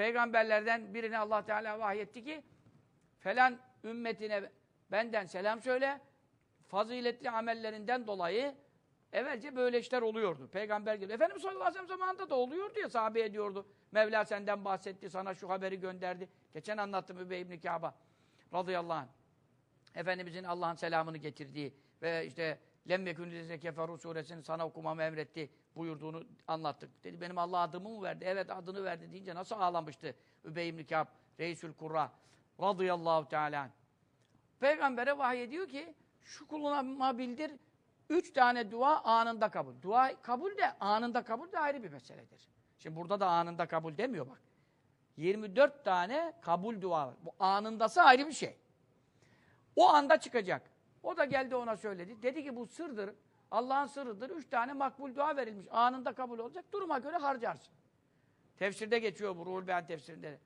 peygamberlerden birine Allah Teala vahyetti ki falan ümmetine benden selam söyle. Faziletli amellerinden dolayı evvelce böyle işler oluyordu. Peygamber geliyor. Efendimiz sallallahu aleyhi ve sellem zamanında da oluyordu ya sahabe ediyordu. Mevla senden bahsetti, sana şu haberi gönderdi. Geçen anlattım Übey ibn Kâb'a radıyallahu anh. Efendimizin Allah'ın selamını getirdiği ve işte lemmekün lize keferu suresini sana okumamı emretti buyurduğunu anlattık. Dedi benim Allah adımı mı verdi? Evet adını verdi deyince nasıl ağlamıştı Übey ibn Kâb, Reisül Kurra radıyallahu teala. Peygamber'e vahiy ediyor ki şu kuluna bildir üç tane dua anında kabul. Dua kabul de anında kabul de ayrı bir meseledir. Şimdi burada da anında kabul demiyor bak. 24 tane kabul dua var. Bu anındası ayrı bir şey. O anda çıkacak. O da geldi ona söyledi. Dedi ki bu sırdır. Allah'ın sırrıdır. Üç tane makbul dua verilmiş. Anında kabul olacak. Duruma göre harcarsın. Tefsirde geçiyor bu Ruhul Beyan tefsirinde. de.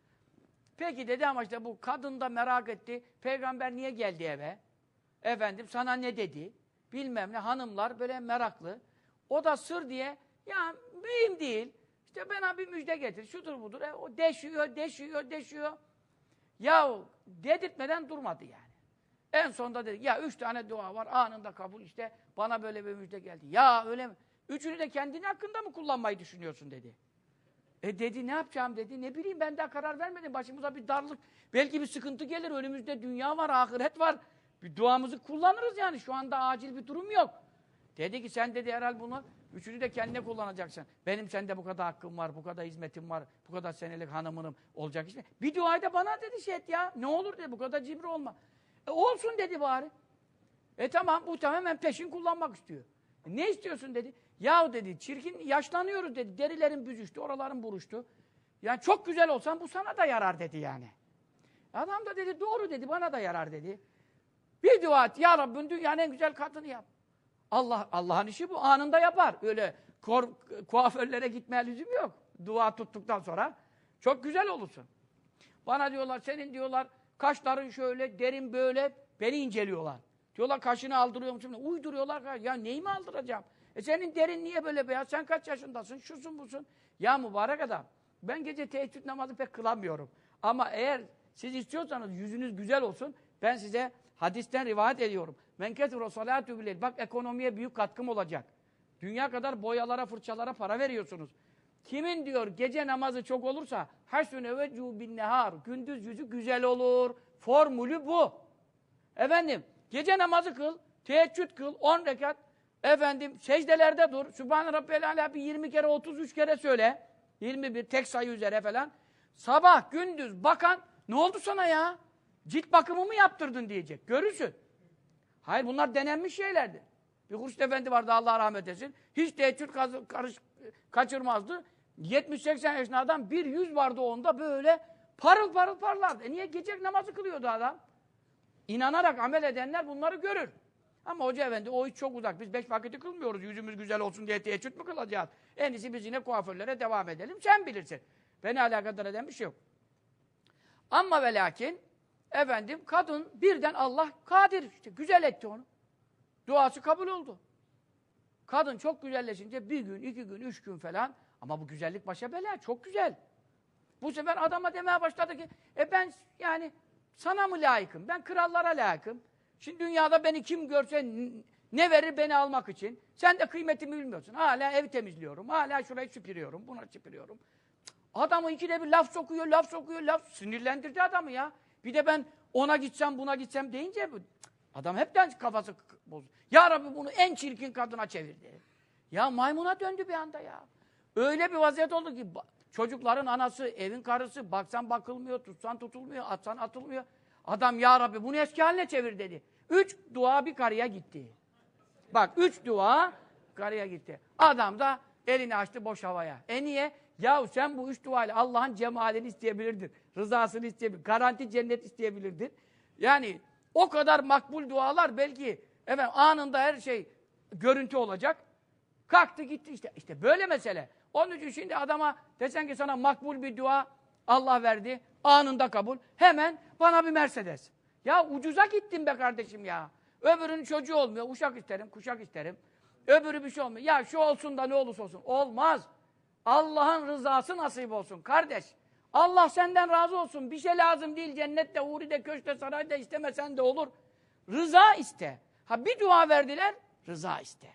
Peki dedi ama işte bu kadın da merak etti. Peygamber niye geldi eve? Efendim sana ne dedi? Bilmem ne hanımlar böyle meraklı. O da sır diye ya mühim değil. İşte bana bir müjde getir. Şudur budur. E, o deşiyor, deşiyor, deşiyor. Yahu dedirtmeden durmadı yani. En sonunda dedi ya üç tane dua var anında kabul işte bana böyle bir müjde geldi. Ya öyle mi? Üçünü de kendin hakkında mı kullanmayı düşünüyorsun dedi. E dedi ne yapacağım dedi. Ne bileyim ben daha karar vermedim. Başımıza bir darlık, belki bir sıkıntı gelir. Önümüzde dünya var, ahiret var. Bir duamızı kullanırız yani. Şu anda acil bir durum yok. Dedi ki sen dedi herhal bunu üçünü de kendine kullanacaksın. Benim sende bu kadar hakkım var, bu kadar hizmetim var, bu kadar senelik hanımınım olacak işte. Bir duayı da bana dedi şey et ya. Ne olur dedi bu kadar cimri olma. E olsun dedi bari. E tamam bu tamamen peşin kullanmak istiyor. E, ne istiyorsun dedi. Yahu dedi çirkin yaşlanıyoruz dedi. Derilerin büzüştü, oraların buruştu. Yani çok güzel olsan bu sana da yarar dedi yani. Adam da dedi doğru dedi bana da yarar dedi. Bir dua et ya Rabbim dünyanın en güzel kadını yap. Allah Allah'ın işi bu anında yapar. Öyle kor, kuaförlere gitmeye lüzum yok. Dua tuttuktan sonra çok güzel olursun. Bana diyorlar senin diyorlar kaşların şöyle derin böyle beni inceliyorlar. Diyorlar kaşını aldırıyor musun? Uyduruyorlar. Ya neyi mi aldıracağım? E senin derin niye böyle beyaz? Sen kaç yaşındasın? Şusun busun. Ya mübarek adam. Ben gece teheccüd namazı pek kılamıyorum. Ama eğer siz istiyorsanız yüzünüz güzel olsun ben size hadisten rivayet ediyorum. Men ketiro salatu bileyl. Bak ekonomiye büyük katkım olacak. Dünya kadar boyalara, fırçalara para veriyorsunuz. Kimin diyor gece namazı çok olursa hasune ve bin nehar. Gündüz yüzü güzel olur. Formülü bu. Efendim gece namazı kıl, teheccüd kıl, 10 rekat. Efendim secdelerde dur. Sübhane Rabbiyel Alâ bir 20 kere 33 kere söyle. 21 tek sayı üzere falan. Sabah gündüz bakan ne oldu sana ya? Cilt bakımı mı yaptırdın diyecek. Görürsün. Hayır bunlar denenmiş şeylerdi. Bir Hurşit Efendi vardı Allah rahmet etsin. Hiç teheccüd karış, kaçırmazdı. 70-80 yaşında adam bir yüz vardı onda böyle parıl parıl parlardı. E niye gece namazı kılıyordu adam? İnanarak amel edenler bunları görür. Ama hoca efendi o hiç çok uzak. Biz beş vakiti kılmıyoruz. Yüzümüz güzel olsun diye teheccüd mü kılacağız? En iyisi biz yine kuaförlere devam edelim. Sen bilirsin. Beni alakadar eden bir şey yok. Ama ve lakin efendim kadın birden Allah kadir işte güzel etti onu. Duası kabul oldu. Kadın çok güzelleşince bir gün, iki gün, üç gün falan ama bu güzellik başa bela çok güzel. Bu sefer adama demeye başladı ki e ben yani sana mı layıkım? Ben krallara layıkım. Şimdi dünyada beni kim görse ne verir beni almak için? Sen de kıymetimi bilmiyorsun. Hala ev temizliyorum. Hala şurayı süpürüyorum. Buna süpürüyorum. Adamı ikide bir laf sokuyor, laf sokuyor, laf sinirlendirdi adamı ya. Bir de ben ona gitsem, buna gitsem deyince adam hepten kafası bozdu. Ya Rabbi bunu en çirkin kadına çevirdi. Ya maymuna döndü bir anda ya. Öyle bir vaziyet oldu ki çocukların anası, evin karısı baksan bakılmıyor, tutsan tutulmuyor, atsan atılmıyor. Adam ya Rabbi bunu eski haline çevir dedi. Üç dua bir karıya gitti. Bak üç dua karıya gitti. Adam da elini açtı boş havaya. E niye? Yahu sen bu üç dua ile Allah'ın cemalini isteyebilirdin. Rızasını isteyebilirdin. Garanti cennet isteyebilirdin. Yani o kadar makbul dualar belki efendim, anında her şey görüntü olacak. Kalktı gitti işte. İşte böyle mesele. Onun için şimdi adama desen ki sana makbul bir dua Allah verdi. Anında kabul. Hemen bana bir Mercedes. Ya ucuza gittin be kardeşim ya. Öbürünün çocuğu olmuyor. Uşak isterim, kuşak isterim. Öbürü bir şey olmuyor. Ya şu olsun da ne olursa olsun. Olmaz. Allah'ın rızası nasip olsun kardeş. Allah senden razı olsun. Bir şey lazım değil. Cennette, huride, köşte, sarayda istemesen de olur. Rıza iste. Ha bir dua verdiler, rıza iste.